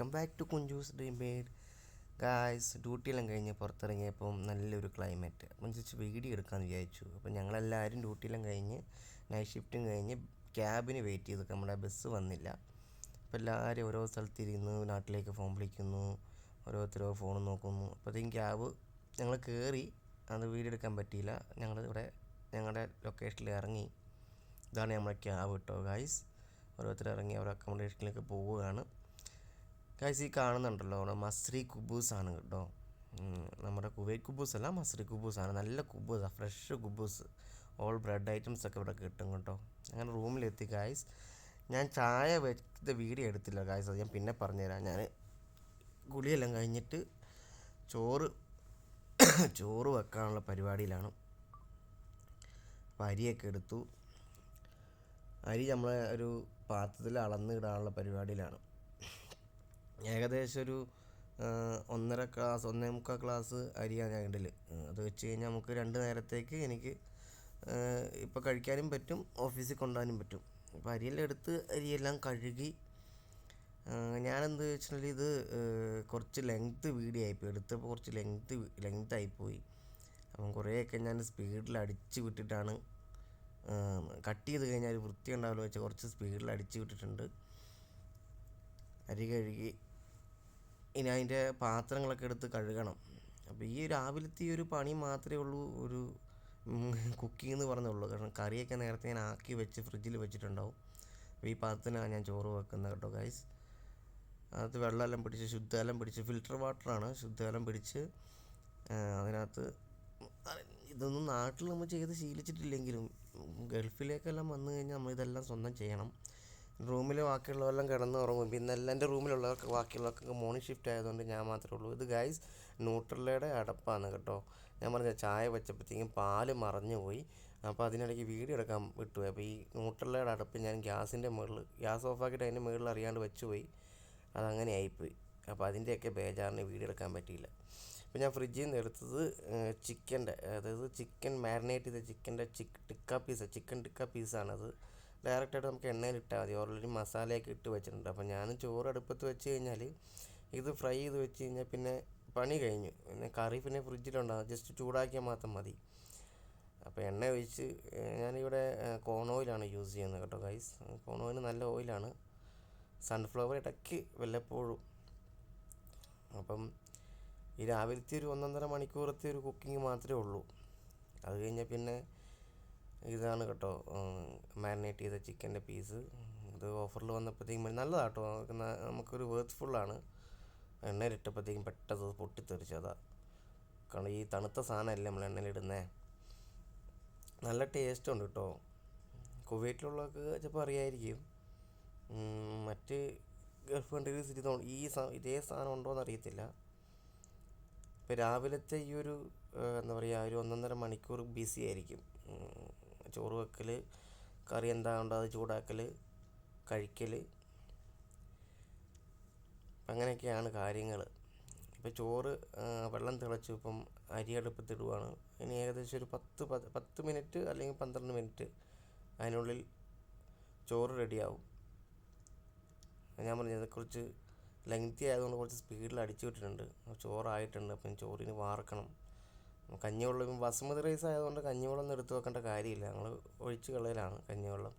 Welcome back to Kunjus dream bird guys ഡ്യൂട്ടിയെല്ലാം കഴിഞ്ഞ് പുറത്തിറങ്ങിയപ്പം നല്ലൊരു ക്ലൈമറ്റ്. അപ്പം ജസ്റ്റ് വീഡിയോ എടുക്കാമെന്ന് വിചാരിച്ചു. അപ്പം ഞങ്ങളെല്ലാവരും ഡ്യൂട്ടിയെല്ലാം കഴിഞ്ഞ് നൈറ്റ് ഷിഫ്റ്റും കഴിഞ്ഞ് ക്യാബിന് വെയിറ്റ് ചെയ്തു നമ്മുടെ ബസ് വന്നില്ല. അപ്പം എല്ലാവരും ഓരോ സ്ഥലത്തിരുന്ന് നാട്ടിലേക്ക് ഫോൺ വിളിക്കുന്നു. ഓരോരുത്തരോ ഫോൺ നോക്കുന്നു. അപ്പോഴത്തേക്കും ക്യാബ് ഞങ്ങൾ കയറി അത് വീഡിയോ എടുക്കാൻ പറ്റിയില്ല. ഞങ്ങൾ ഇവിടെ ഞങ്ങളുടെ ലൊക്കേഷനിൽ ഇറങ്ങി. ഇതാണ് നമ്മുടെ ക്യാബ് കേട്ടോ ഗായ്സ്. ഓരോരുത്തർ ഇറങ്ങി അവരുടെ അക്കോമഡേഷനിലേക്ക് പോവുകയാണ്. ഗായ്സ് ഈ കാണുന്നുണ്ടല്ലോ നമ്മുടെ മസ്രി കുബൂസ് ആണ് കേട്ടോ നമ്മുടെ കുവൈറ്റ് കുബൂസ് അല്ല മസ്രി കുബൂസ് ആണ് നല്ല കുബൂസാണ് ഫ്രഷ് കുബൂസ്. ഓൾ ബ്രെഡ് ഐറ്റംസ് ഒക്കെ ഇവിടെ കിട്ടും കേട്ടോ. അങ്ങനെ റൂമിലെത്തി ഗായ്സ് ഞാൻ ചായ വെച്ച വീഡിയോ എടുത്തില്ല ഗായ്സ് അത് ഞാൻ പിന്നെ പറഞ്ഞുതരാം. ഞാൻ കുളിയെല്ലാം കഴിഞ്ഞിട്ട് ചോറ് ചോറ് വെക്കാനുള്ള പരിപാടിയിലാണ്. അപ്പോൾ അരിയൊക്കെ എടുത്തു. അരി നമ്മളെ ഒരു പാത്രത്തിൽ അളന്നിടാനുള്ള പരിപാടിയിലാണ്. ഏകദേശം ഒരു ഒന്നര ക്ലാസ് ഒന്നേ മുക്കാൽ ക്ലാസ് അരിയാണ് ഞാൻ ഇടൽ അത് വെച്ച് കഴിഞ്ഞാൽ നമുക്ക് രണ്ട് നേരത്തേക്ക് എനിക്ക് ഇപ്പോൾ കഴിക്കാനും പറ്റും ഓഫീസിൽ കൊണ്ടുപോകാനും പറ്റും. അപ്പോൾ അരിയെല്ലാം എടുത്ത് അരിയെല്ലാം കഴുകി ഞാനെന്ത് വെച്ചിട്ടുണ്ടെങ്കിൽ ഇത് കുറച്ച് ലെങ്ത്ത് വീഡിയോ ആയിപ്പോയി എടുത്തപ്പോൾ കുറച്ച് ലെങ്ത്ത് ലെങ്ത് ആയിപ്പോയി. അപ്പം കുറേയൊക്കെ ഞാൻ സ്പീഡിൽ അടിച്ച് വിട്ടിട്ടാണ് കട്ട് ചെയ്ത് കഴിഞ്ഞാൽ വൃത്തി ഉണ്ടാവില്ല വെച്ചാൽ കുറച്ച് സ്പീഡിൽ അടിച്ച് വിട്ടിട്ടുണ്ട്. അരി കഴുകി ഇനി അതിന്റെ പാത്രങ്ങളൊക്കെ എടുത്ത് കഴുകണം. അപ്പോൾ ഈ രാവിലത്തെ ഈ ഒരു പണി മാത്രമേ ഉള്ളൂ ഒരു കുക്കിംഗ് എന്ന് പറഞ്ഞുള്ളൂ കാരണം കറിയൊക്കെ നേരത്തെ ഞാൻ ആക്കി വെച്ച് ഫ്രിഡ്ജിൽ വെച്ചിട്ടുണ്ടാവും. അപ്പോൾ ഈ പാത്രത്തിനാണ് ഞാൻ ചോറ് വെക്കുന്നത് കേട്ടോ ഗൈസ് അതിനകത്ത് വെള്ളമെല്ലാം പിടിച്ച് ശുദ്ധജലം പിടിച്ച് ഫിൽറ്റർ വാട്ടറാണ് ശുദ്ധജലം പിടിച്ച് അതിനകത്ത് ഇതൊന്നും നാട്ടിൽ നമ്മൾ ചെയ്ത് ശീലിച്ചിട്ടില്ലെങ്കിലും ഗൾഫിലേക്കെല്ലാം വന്നു കഴിഞ്ഞാൽ നമ്മൾ ഇതെല്ലാം സ്വന്തം ചെയ്യണം. റൂമിൽ ബാക്കിയുള്ളവരെല്ലാം കിടന്ന് ഉറങ്ങും പിന്നെ എല്ലാം എന്റെ റൂമിലുള്ളവർക്ക് ബാക്കിയുള്ളവർക്കൊക്കെ മോർണിംഗ് ഷിഫ്റ്റ് ആയതുകൊണ്ട് ഞാൻ മാത്രമേ ഉള്ളൂ. ഇത് ഗൈസ് ന്യൂട്രലയുടെ അടപ്പാണ് കേട്ടോ. ഞാൻ പറഞ്ഞ ചായ വെച്ചപ്പോഴത്തേക്കും പാൽ മറഞ്ഞു പോയി. അപ്പോൾ അതിനിടയ്ക്ക് വീഡിയോ എടുക്കാൻ വിട്ടു അപ്പോൾ ഈ ന്യൂട്രലയുടെ അടപ്പ് ഞാൻ ഗ്യാസിന്റെ മുകളിൽ ഗ്യാസ് ഓഫാക്കിയിട്ട് അതിന്റെ മുകളിൽ അറിയാണ്ട് വെച്ച് പോയി. അതങ്ങനെ ആയിപ്പോയി. അപ്പോൾ അതിന്റെയൊക്കെ ബേജാറിന് വീഡിയോ എടുക്കാൻ പറ്റിയില്ല. അപ്പോൾ ഞാൻ ഫ്രിഡ്ജിൽ നിന്ന് എടുത്തത് ചിക്കന്റെ അതായത് ചിക്കൻ മാരിനേറ്റ് ചെയ്ത ചിക്കന്റെ chick tikka piece chicken tikka പീസാണത് ഡയറക്റ്റായിട്ട് നമുക്ക് എണ്ണയിൽ ഇട്ടാൽ മതി. ഓൾറെഡി മസാലയൊക്കെ ഇട്ട് വെച്ചിട്ടുണ്ട്. അപ്പോൾ ഞാൻ ചോറ് അടുപ്പത്ത് വെച്ച് കഴിഞ്ഞാൽ ഇത് ഫ്രൈ ചെയ്ത് വെച്ച് കഴിഞ്ഞാൽ പിന്നെ പണി കഴിഞ്ഞു. പിന്നെ കറി പിന്നെ ഫ്രിഡ്ജിലുണ്ടാകും ജസ്റ്റ് ചൂടാക്കിയാൽ മാത്രം മതി. അപ്പോൾ എണ്ണ ഒഴിച്ച് ഞാനിവിടെ കോൺ ഓയിലാണ് യൂസ് ചെയ്യുന്നത് കേട്ടോ ഗൈസ് കോൺ ഓയിൽ നല്ല ഓയിലാണ് സൺഫ്ലവർ ഇടയ്ക്ക് വല്ലപ്പോഴും. അപ്പം ഈ രാവിലത്തെ ഒരു ഒന്നൊന്നര മണിക്കൂറത്തെ ഒരു കുക്കിംഗ് മാത്രമേ ഉള്ളൂ. അത് കഴിഞ്ഞാൽ പിന്നെ ഇതാണ് കേട്ടോ മാരിനേറ്റ് ചെയ്ത ചിക്കന്റെ പീസ് ഇത് ഓഫറിൽ വന്നപ്പോഴത്തേക്കും നല്ലതാണ് കേട്ടോ നമുക്ക് നമുക്കൊരു വേർത്ത്ഫുള്ളാണ് എണ്ണയിലിട്ടപ്പോഴത്തേക്കും പെട്ടെന്ന് പൊട്ടിത്തെറിച്ചു അതാ. കാരണം ഈ തണുത്ത സാധനമല്ലേ നമ്മൾ എണ്ണയിലിടുന്നേ നല്ല ടേസ്റ്റ് ഉണ്ട് കേട്ടോ. കുവൈറ്റിലുള്ളവർക്ക് ചിലപ്പോൾ അറിയായിരിക്കും. മറ്റ് ഗൾഫ് കൺട്രീസ് ഇത് ഈ ഇതേ സാധനം ഉണ്ടോ എന്ന് അറിയത്തില്ല. ഇപ്പോൾ രാവിലത്തെ ഈ ഒരു എന്താ പറയുക ഒരു ഒന്നൊന്നര മണിക്കൂർ ബിസി ആയിരിക്കും. ചോറ് വെക്കൽ കറി എന്താ ഉണ്ടോ അത് ചൂടാക്കൽ കഴിക്കൽ അങ്ങനെയൊക്കെയാണ് കാര്യങ്ങൾ ഇപ്പോൾ ചോറ് വെള്ളം തിളച്ചു ഇപ്പം അരി അടുപ്പത്തിടുവാണ്. ഇനി ഏകദേശം ഒരു പത്ത് പത് പത്ത് മിനിറ്റ് അല്ലെങ്കിൽ പന്ത്രണ്ട് മിനിറ്റ് അതിനുള്ളിൽ ചോറ് റെഡിയാവും. ഞാൻ പറഞ്ഞത് കുറച്ച് ലെങ്തി ആയതുകൊണ്ട് കുറച്ച് സ്പീഡിൽ അടിച്ചു വിട്ടിട്ടുണ്ട്. ചോറായിട്ടുണ്ട് അപ്പം ചോറിന് വാർക്കണം. കഞ്ഞിവെള്ളം ബസുമതി റൈസ് ആയതുകൊണ്ട് കഞ്ഞിവെള്ളം ഒന്നും എടുത്ത് വെക്കേണ്ട കാര്യമില്ല. ഞങ്ങൾ ഒഴിച്ച് കളയലാണ് കഞ്ഞിവെള്ളം.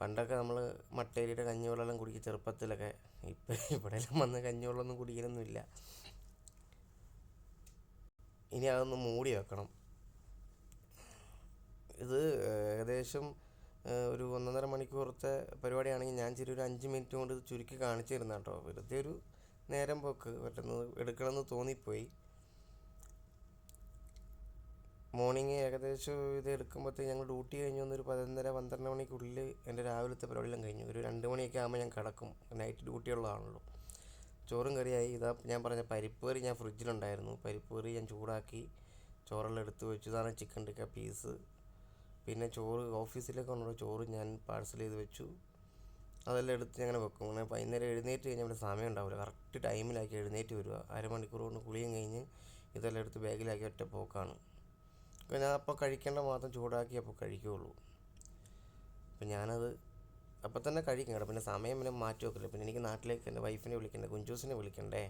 പണ്ടൊക്കെ നമ്മൾ മട്ടേരിയുടെ കഞ്ഞിവെള്ളം കുടിക്കും ചെറുപ്പത്തിലൊക്കെ. ഇപ്പം ഇവിടെയെല്ലാം വന്ന് കഞ്ഞിവെള്ളമൊന്നും കുടിക്കലൊന്നുമില്ല. ഇനി അതൊന്ന് മൂടി വെക്കണം. ഇത് ഏകദേശം ഒരു ഒന്നൊന്നര മണിക്കൂറത്തെ പരിപാടിയാണെങ്കിൽ ഞാൻ ചെറിയ ഒരു അഞ്ച് മിനിറ്റ് കൊണ്ട് ഇത് ചുരുക്കി കാണിച്ചു തരുന്ന കേട്ടോ വെറുതെ ഒരു നേരം പോക്ക്. പെട്ടെന്ന് എടുക്കണമെന്ന് തോന്നിപ്പോയി. മോർണിംഗ് ഏകദേശം ഇത് എടുക്കുമ്പോഴത്തേക്ക് ഞങ്ങൾ ഡ്യൂട്ടി കഴിഞ്ഞ് വന്നൊരു പതിനൊന്നര പന്ത്രണ്ട് മണിക്കുള്ളിൽ എന്റെ രാവിലത്തെ പരിപാടിയെല്ലാം കഴിഞ്ഞു. ഒരു രണ്ട് മണിയൊക്കെ ആകുമ്പോൾ ഞാൻ കിടക്കും. നൈറ്റ് ഡ്യൂട്ടി ഉള്ളതാണല്ലോ. ചോറും കറിയായി. ഇതാ ഞാൻ പറഞ്ഞ പരിപ്പ് കറി ഞാൻ ഫ്രിഡ്ജിലുണ്ടായിരുന്നു. പരിപ്പ് കറി ഞാൻ ചൂടാക്കി ചോറെല്ലാം എടുത്ത് വെച്ചു. ചിക്കൻ ടിക്ക പീസ് പിന്നെ ചോറ് ഓഫീസിലേക്ക് കൊണ്ടുള്ള ചോറ് ഞാൻ പാഴ്സൽ ചെയ്ത് വെച്ചു. അതെല്ലാം എടുത്ത് അങ്ങനെ വെക്കും. അങ്ങനെ വൈകുന്നേരം എഴുന്നേറ്റ് കഴിഞ്ഞാൽ ഇവിടെ സമയം ഉണ്ടാവില്ല കറക്റ്റ് ടൈമിലാക്കി എഴുന്നേറ്റ് വരിക. അരമണിക്കൂർ കൊണ്ട് കുളിയും കഴിഞ്ഞ് ഇതെല്ലാം എടുത്ത് ബാഗിലാക്കി ഒറ്റ പോക്കാണ്. ഞാൻ അപ്പോൾ കഴിക്കേണ്ട മാത്രം ചൂടാക്കി അപ്പോൾ കഴിക്കുകയുള്ളൂ അപ്പം ഞാനത് അപ്പം തന്നെ കഴിക്കും കേട്ടോ. പിന്നെ സമയം പിന്നെ മാറ്റി വെക്കില്ല. പിന്നെ എനിക്ക് നാട്ടിലേക്ക് എന്റെ വൈഫിനെ വിളിക്കണ്ടേ കുഞ്ചൂസിനെ വിളിക്കണ്ടേ?